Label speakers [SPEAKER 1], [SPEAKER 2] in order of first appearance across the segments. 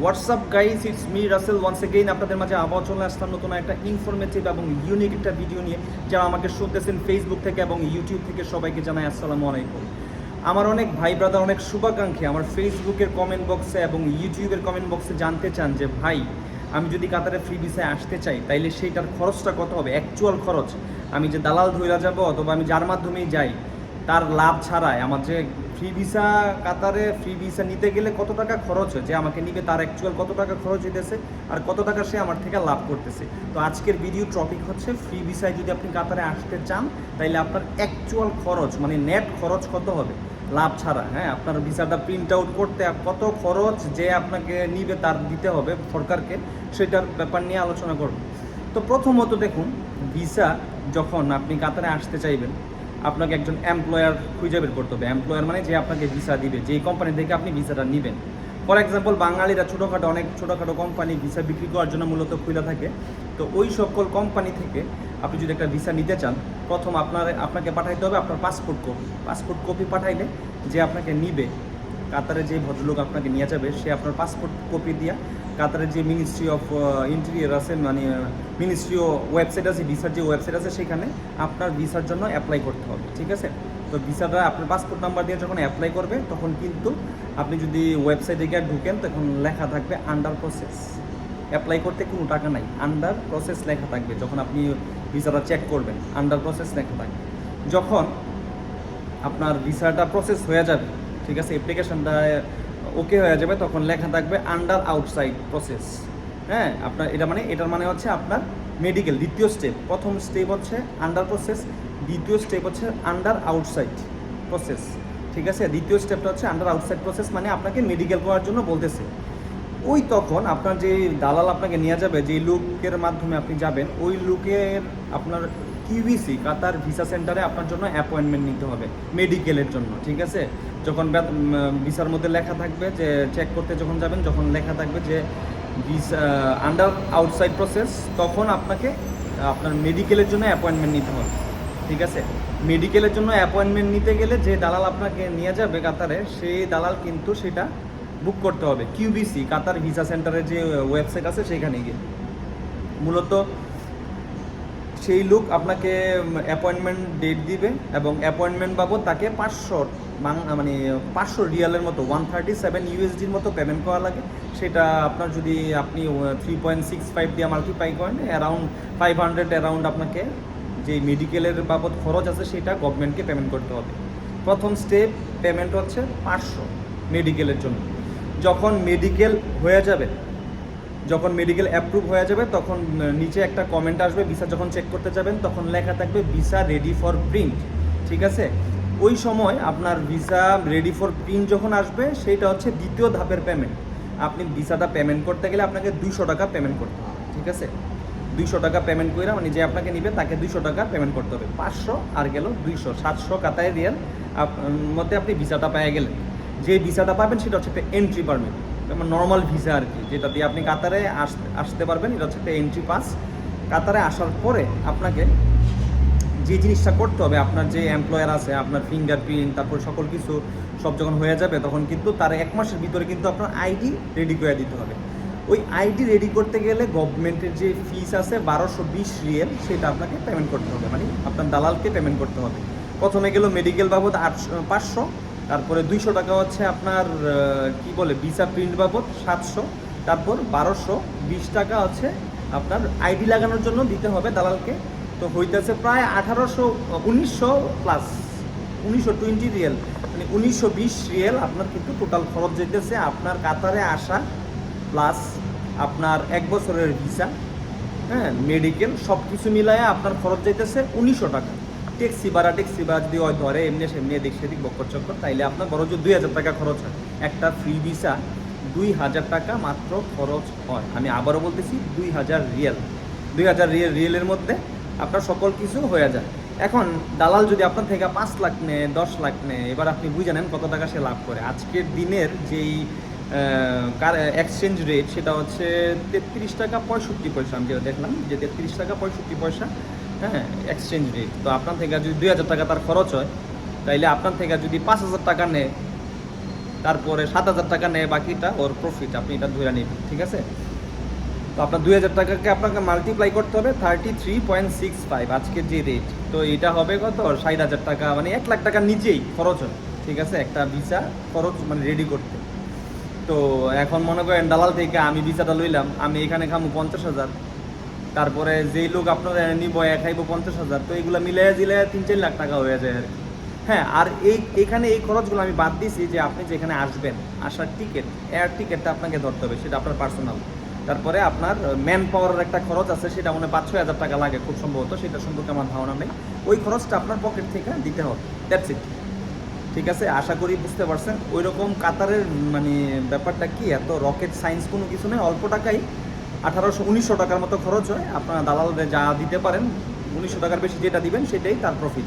[SPEAKER 1] WhatsApp guys it's me Rasel once again আপনাদের মাঝে আবার চলে আসলাম নতুন একটা ইনফরমেটিভ এবং ইউনিক একটা ভিডিও নিয়ে, যারা আমাকে শুনতেছেন ফেসবুক থেকে এবং ইউটিউব থেকে সবাইকে জানাই আসসালামু আলাইকুম। আমার অনেক ভাই ব্রাদার অনেক শুভাকাঙ্ক্ষী আমার ফেসবুকের কমেন্ট বক্সে এবং ইউটিউবের কমেন্ট বক্সে জানতে চান যে, ভাই, আমি যদি কাতারে ফ্রি ভিসায় আসতে চাই, তাইলে সেইটার খরচটা কত হবে? অ্যাকচুয়াল খরচ। আমি যে দালাল ধইরা যাব অথবা আমি যার মাধ্যমেই যাই, তার লাভ ছাড়াই আমার যে ফ্রি ভিসা কাতারে ফ্রি ভিসা নিতে গেলে কত টাকা খরচ হয়? যে আমাকে নিবে, তার অ্যাকচুয়াল কত টাকা খরচ হইতেছে আর কত টাকা সে আমার থেকে লাভ করতেছে। তো আজকের ভিডিও টপিক হচ্ছে ফ্রি ভিসায় যদি আপনি কাতারে আসতে চান, তাইলে আপনার অ্যাকচুয়াল খরচ মানে নেট খরচ কত হবে? লাভ ছাড়া হ্যাঁ? আপনার ভিসাটা প্রিন্ট আউট করতে কত খরচ যে আপনাকে নিবে তার দিতে হবে সরকারকে, সেটার ব্যাপার নিয়ে আলোচনা করব। তো প্রথমত দেখুন ভিসা যখন আপনি কাতারে আসতে চাইবেন আপনাকে একজন এমপ্লয়ার খুঁজে বের করতে হবে। এমপ্লয়ার মানে যে আপনাকে ভিসা দিবে, যেই কোম্পানি থেকে আপনি ভিসাটা নেবেন। ফর এক্সাম্পল বাঙালিরা ছোটোখাটো, অনেক ছোটোখাটো কোম্পানি ভিসা বিক্রি করার জন্য মূলত খুলে থাকে। তো ওই সকল কোম্পানি থেকে আপনি যদি একটা ভিসা নিতে চান, প্রথম আপনার, আপনাকে পাঠাইতে হবে আপনার পাসপোর্ট কপি পাসপোর্ট কপি পাঠাইলে যে আপনাকে নিবে, কাতারে যে ভদ্রলোক আপনাকে নিয়ে যাবে, সে আপনার পাসপোর্ট কপি দিয়া কাতারের যে মিনিস্ট্রি অফ ইন্টেরিয়ার আছে মানে মিনিস্ট্রি ওয়েবসাইট আছে ভিসার যে ওয়েবসাইট আছে, সেখানে আপনার ভিসার জন্য অ্যাপ্লাই করতে হবে, ঠিক আছে? তো ভিসাটা আপনার পাসপোর্ট নাম্বার দিয়ে যখন অ্যাপ্লাই করবে, তখন কিন্তু আপনি যদি ওয়েবসাইটে গিয়ে ঢুকেন, তখন লেখা থাকবে আন্ডার প্রসেস অ্যাপ্লাই করতে কোনো টাকা নাই আন্ডার প্রসেস লেখা থাকবে, যখন আপনি ভিসাটা চেক করবেন আন্ডার প্রসেস লেখা থাকবে। যখন আপনার ভিসাটা প্রসেস হয়ে যাবে, ঠিক আছে অ্যাপ্লিকেশনটা ওকে হয়ে যাবে, তখন লেখা থাকবে আন্ডার আউটসাইড প্রসেস হ্যাঁ আপনার এটা মানে এটার মানে হচ্ছে আপনার মেডিকেল দ্বিতীয় স্টেপ প্রথম স্টেপ হচ্ছে আন্ডার প্রসেস দ্বিতীয় স্টেপ হচ্ছে আন্ডার আউটসাইড প্রসেস ঠিক আছে? দ্বিতীয় স্টেপটা হচ্ছে আন্ডার আউটসাইড প্রসেস মানে আপনাকে মেডিকেল করার জন্য বলতেছে। ওই তখন আপনার যে দালাল আপনাকে নিয়ে যাবে, যে লুকের মাধ্যমে আপনি যাবেন, ওই লুকের আপনার কিউবিসি কাতার ভিসা সেন্টারে আপনার জন্য অ্যাপয়েন্টমেন্ট নিতে হবে মেডিকেলের জন্য, ঠিক আছে? যখন ভিসার মধ্যে লেখা থাকবে যে চেক করতে যখন যাবেন, যখন লেখা থাকবে যে, ভিসা আন্ডার আউটসাইড প্রসেস তখন আপনাকে, আপনার মেডিকেলের জন্য অ্যাপয়েন্টমেন্ট নিতে হবে, ঠিক আছে? মেডিকেলের জন্য অ্যাপয়েন্টমেন্ট নিতে গেলে যে দালাল আপনাকে নিয়ে যাবে কাতারে, সেই দালাল কিন্তু সেটা বুক করতে হবে কিউবিসি কাতার ভিসা সেন্টারের যে ওয়েবসাইট আছে সেখানে গিয়ে। মূলত সেই লোক আপনাকে অ্যাপয়েন্টমেন্ট ডেট দিবে এবং অ্যাপয়েন্টমেন্ট বাবদ তাকে পাঁচশো মানে পাঁচশো রিয়ালের মতো ওয়ান থার্টি সেভেন ইউএসডির মতো পেমেন্ট করা লাগে। সেটা আপনার যদি আপনি থ্রি পয়েন্ট সিক্স ফাইভ দিয়ে মাল্টিপ্লাই করেন অ্যারাউন্ড ফাইভ হান্ড্রেড অ্যারাউন্ড আপনাকে যে মেডিকেলের বাবদ খরচ আছে সেটা গভর্নমেন্টকে পেমেন্ট করতে হবে। প্রথম স্টেপ পেমেন্ট হচ্ছে পাঁচশো মেডিকেলের জন্য। যখন মেডিকেল হয়ে যাবে, যখন মেডিকেল অ্যাপ্রুভ হয়ে যাবে, তখন নিচে একটা কমেন্ট আসবে ভিসা যখন চেক করতে যাবেন, তখন লেখা থাকবে ভিসা রেডি ফর প্রিন্ট ঠিক আছে? ওই সময় আপনার ভিসা রেডি ফর প্রিন্ট যখন আসবে, সেইটা হচ্ছে দ্বিতীয় ধাপের পেমেন্ট আপনি ভিসাটা পেমেন্ট করতে গেলে আপনাকে দুইশো টাকা পেমেন্ট করতে হবে, ঠিক আছে? দুইশো টাকা পেমেন্ট করে মানে যে আপনাকে নিবে, তাকে দুইশো টাকা পেমেন্ট করতে হবে। পাঁচশো আর গেল দুইশো, সাতশো কাতায় রিয়াল মধ্যে আপনি ভিসাটা পেয়ে গেলেন। যে ভিসাটা পাবেন সেটা হচ্ছে একটা এন্ট্রি পারমিট যেমন নর্মাল ভিসা আর কি, যেটা দিয়ে আপনি কাতারে আসতে পারবেন, এটা হচ্ছে একটা এন্ট্রি পাস কাতারে আসার পরে আপনাকে যে জিনিসটা করতে হবে, আপনার যে এমপ্লয়ার আছে, আপনার ফিঙ্গারপ্রিন্ট তারপর সকল কিছু সব যখন হয়ে যাবে, তখন কিন্তু তার এক মাসের ভিতরে কিন্তু আপনার আইডি রেডি করে দিতে হবে। ওই আইডি রেডি করতে গেলে গভর্নমেন্টের যে ফিস আছে বারোশো বিশ রিয়েল, সেটা আপনাকে পেমেন্ট করতে হবে মানে আপনার দালালকে পেমেন্ট করতে হবে। প্রথমে গেল মেডিকেল বাবদ আটশো, পাঁচশো তারপরে দুইশো টাকা হচ্ছে আপনার কি বলে, ভিসা প্রিন্ট বাবদ সাতশো, তারপর বারোশো, বিশ টাকা হচ্ছে আপনার আইডি লাগানোর জন্য দিতে হবে দালালকে। তো হইতেছে প্রায় আঠারোশো, উনিশশো প্লাস উনিশশো টোয়েন্টি রিয়েল মানে উনিশশো বিশ রিয়েল আপনার কিন্তু টোটাল খরচ যেতেছে আপনার কাতারে আসা প্লাস আপনার এক বছরের ভিসা হ্যাঁ মেডিকেল সব কিছু মিলায় আপনার খরচ যাইতেছে উনিশশো টাকা। ট্যাক্সি ভাড়া ট্যাক্সি ভাড়া যদি ধরে এমনি সেমনি এদিক সেদিক বক্কর চক্কর, তাইলে আপনার বড় দুই হাজার টাকা খরচ হয়। একটা ফ্রি ভিসা দুই হাজার টাকা মাত্র খরচ হয়। আমি আবারও বলতেছি, দুই হাজার রিয়েল। দুই হাজার রিয়েল, রিয়েলের মধ্যে আপনার সকল কিছু হয়ে যায়। এখন দালাল যদি আপনার থেকে পাঁচ লাখ নেয়, দশ লাখ নেয়, এবার আপনি বুঝে নেন কত টাকা সে লাভ করে। আজকের দিনের যেই কার এক্সচেঞ্জ রেট সেটা হচ্ছে তেত্রিশ টাকা পঁয়ষট্টি পয়সা। আমি যেটা দেখলাম যে তেত্রিশ টাকা পঁয়ষট্টি পয়সা হ্যাঁ এক্সচেঞ্জ রেট তো আপনার থেকে যদি দুই হাজার টাকা তার খরচ হয়, তাইলে আপনার থেকে যদি পাঁচ হাজার টাকা নেয় তারপরে সাত হাজার টাকা নেয় বাকিটা ওর প্রফিট আপনি এটা ধরে নেবেন, ঠিক আছে? তো আপনার দুই হাজার টাকাকে আপনাকে মাল্টিপ্লাই করতে হবে thirty three point six five আজকের যে রেট তো এটা হবে কত? ষাট হাজার টাকা মানে এক লাখ টাকার নিচেই খরচ হয়, ঠিক আছে? একটা ভিসা খরচ মানে রেডি করতে। তো এখন মনে করেন, দালাল থেকে আমি ভিসাটা লইলাম, আমি এখানে খামু পঞ্চাশ হাজার। তারপরে যেই লোক আপনার নিব, এক পঞ্চাশ হাজার, তো এগুলো মিলাই দিলে তিন, চার লাখ টাকা হয়ে যায় আর কি। হ্যাঁ আর এই, এখানে এই খরচগুলো আমি বাদ দিছি যে আপনি যেখানে আসবেন, আসার টিকিট এয়ার টিকিটটা আপনাকে ধরতে হবে, সেটা আপনার পার্সোনাল তারপরে আপনার ম্যান পাওয়ারের একটা খরচ আছে, সেটা মনে পাঁচ, ছয় হাজার টাকা লাগে খুব সম্ভবত, সেটা সম্পর্কে আমার ধারণা নেই। ওই খরচটা আপনার পকেট থেকে দিতে হবে দ্যাটস ইট ঠিক আছে? আশা করি বুঝতে পারছেন। ওই রকম কাতারের মানে ব্যাপারটা কি, এত রকেট সায়েন্স কোনো কিছু নেই, অল্প টাকাই। আঠারোশো উনিশশো টাকার মতো খরচ হয়। আপনারা দালালদের যা দিতে পারেন, উনিশশো টাকার বেশি যেটা দিবেন, সেটাই তার প্রফিট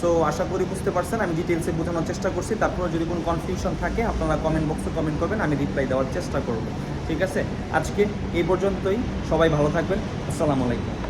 [SPEAKER 1] সো আশা করি বুঝতে পারছেন, আমি ডিটেলসে বোঝানোর চেষ্টা করছি। তারপরে যদি কোনো কনফিউশন থাকে, আপনারা কমেন্ট বক্সে কমেন্ট করবেন, আমি রিপ্লাই দেওয়ার চেষ্টা করব। ঠিক আছে? আজকে এই পর্যন্তই। সবাই ভালো থাকবেন। আসসালামু আলাইকুম।